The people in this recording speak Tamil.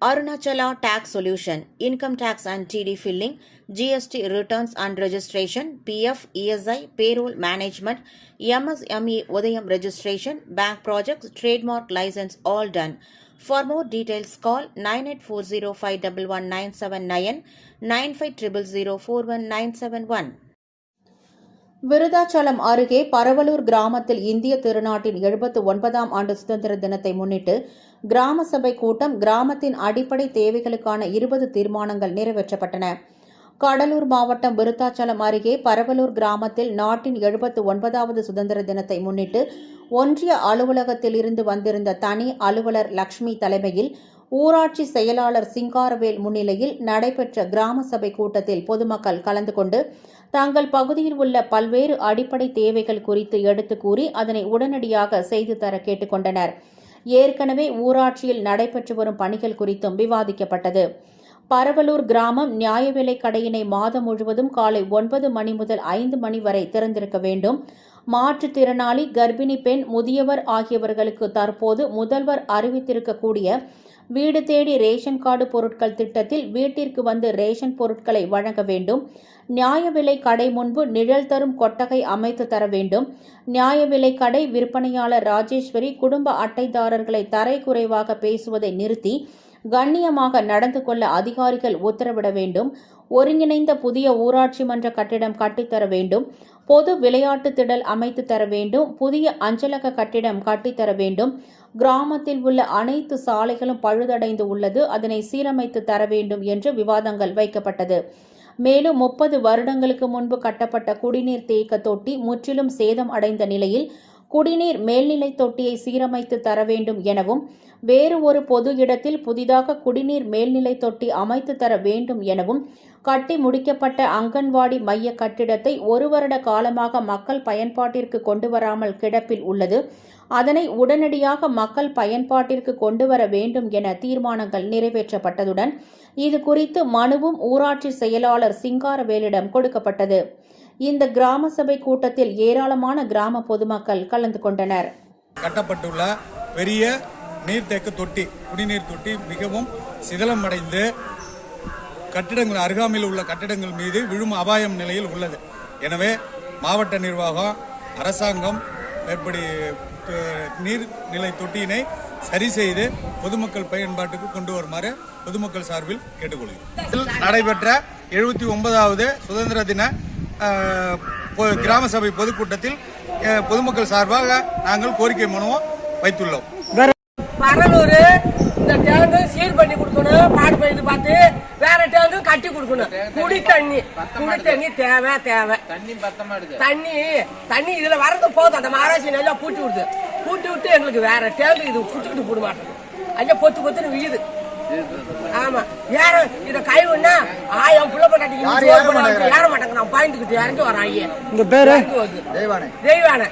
Arunachala Tax Solution, Income Tax and TD Filling, GST Returns and Registration, PF, ESI, Payroll Management, MSME Udayam Registration, Bank Projects, Trademark License, all done. For more details, call 9840511979 9500041971. Virudhachalam அருகே பரவலூர் கிராமத்தில் இந்திய திருநாட்டின் எழுபத்து ஒன்பதாம் ஆண்டு சுதந்திர தினத்தை முன்னிட்டு கிராம சபை கூட்டம் கிராமத்தின் அடிப்படை தேவைகளுக்கான இருபது தீர்மானங்கள் நிறைவேற்றப்பட்டன. கடலூர் மாவட்டம் விருத்தாச்சலம் அருகே பரவலூர் கிராமத்தில் நாட்டின் எழுபத்து ஒன்பதாவது சுதந்திர தினத்தை முன்னிட்டு ஒன்றிய அலுவலகத்தில் இருந்து வந்திருந்த தனி அலுவலர் லக்ஷ்மி தலைமையில் ஊராட்சி செயலாளர் சிங்காரவேல் முன்னிலையில் நடைபெற்ற கிராம சபை கூட்டத்தில் பொதுமக்கள் கலந்து கொண்டு தாங்கள் பகுதியில் உள்ள பல்வேறு அடிப்படை தேவைகள் குறித்து எடுத்து கூறி அதனை உடனடியாக செய்து தர கேட்டுக்கொண்டனர். ஏற்கனவே ஊராட்சியில் நடைபெற்று வரும் பணிகள் குறித்தும் விவாதிக்கப்பட்டது. பரவலூர் கிராமம் நியாய விலை கடையினை மாதம் முழுவதும் காலை ஒன்பது மணி முதல் ஐந்து மணி வரை திறந்திருக்க வேண்டும். மாற்றுத்திறனாளி கர்ப்பிணி பெண் முதியவர் ஆகியவர்களுக்கு தற்போது முதல்வர் அறிவித்திருக்கக்கூடிய வீடு தேடி ரேஷன் கார்டு பொருட்கள் திட்டத்தில் வீட்டிற்கு வந்து ரேஷன் பொருட்களை வழங்க வேண்டும். நியாய விலை கடை முன்பு நிழல் தரும் கொட்டகை அமைத்து தர வேண்டும். நியாய விலை கடை விற்பனையாளர் ராஜேஸ்வரி குடும்ப அட்டைதாரர்களை தரைக்குறைவாக பேசுவதை நிறுத்தி கண்ணியமாக நடந்து கொள்ள அதிகாரிகள் உத்தரவிட வேண்டும். ஒருங்கிணைந்த புதிய ஊராட்சி மன்ற கட்டிடம் கட்டித்தர வேண்டும். பொது விளையாட்டு திடல் அமைத்து தர வேண்டும். புதிய அஞ்சலக கட்டிடம் கட்டித்தர வேண்டும். கிராமத்தில் உள்ள அனைத்து சாலைகளும் பழுதடைந்து உள்ளது. அதனை சீரமைத்து தர வேண்டும் என்று விவாதங்கள் வைக்கப்பட்டது. மேலும் முப்பது வருடங்களுக்கு முன்பு கட்டப்பட்ட குடிநீர் தேக்க தொட்டி முற்றிலும் சேதம் அடைந்த நிலையில் குடிநீர் மேல்நிலை தொட்டியை சீரமைத்து தர வேண்டும் எனவும் வேறு ஒரு பொது இடத்தில் புதிதாக குடிநீர் மேல்நிலை தொட்டி அமைத்து தர வேண்டும் எனவும் கட்டி முடிக்கப்பட்ட அங்கன்வாடி மைய கட்டிடத்தை ஒரு வருட காலமாக மக்கள் பயன்பாட்டிற்கு கொண்டு வராமல் கிடப்பில் உள்ளது. அதனை உடனடியாக மக்கள் பயன்பாட்டிற்கு கொண்டு வர வேண்டும் என தீர்மானங்கள் நிறைவேற்றப்பட்டதுடன் இது குறித்து மனுவும் ஊராட்சி செயலாளர் சிங்காரவேலிடம் கொடுக்கப்பட்டது. இந்த கிராம சபை கூட்டத்தில் ஏராளமான கிராம பொதுமக்கள் கலந்து கொண்டனர். கட்டப்பட்டுள்ள பெரிய நீர்த்தேக்க தொட்டி குடிநீர் தொட்டி மிகவும் சிதலமடைந்து கட்டிடங்கள் அருகாமையில் உள்ள கட்டிடங்கள் மீது விழும் அபாயம் நிலையில் உள்ளது. எனவே மாவட்ட நிர்வாகம் அரசாங்கம் மேற்படி நீர்நிலை தொட்டியினை சரி செய்து பொதுமக்கள் பயன்பாட்டுக்கு கொண்டு வருமாறு பொதுமக்கள் சார்பில் கேட்டுக்கொள்கிறேன் இதில் நடைபெற்ற எழுபத்தி ஒன்பதாவது சுதந்திர தின கிராம சபை பொதுக்கூட்டத்தில் பொதுமக்கள் சார்பாக நாங்கள் கோரிக்கை மனுவும் வைத்துள்ளோம். பரலூர் இந்த டேங்கு சீர் பண்ணி கொடுக்கணும் பாடு பண்ணி பார்த்து வேற டேங்கு கட்டி கொடுக்கணும். குடி தண்ணி குடி தண்ணி தேவை தேவை. தண்ணி தண்ணி தண்ணி இதுல வரது போதும். அந்த மகாராஷ்டிரா நல்லா பூட்டி விடுது. பூட்டி விட்டு எங்களுக்கு வேற டேங்கு இது புடிச்சுக்கிட்டு போட மாட்டேங்குது. ஐயா பொத்து பொத்துன்னு வியுது. ஆமா. ஏற இத கைவுன்னா ஆயிரம் புள்ள பண்ணாட்டிக்கு ஏற மாட்டேங்கிறான் பாயிண்ட்கிட்டு இறங்கி வரான் ஐயா. உங்க பேரு? தெய்வான. தெய்வான.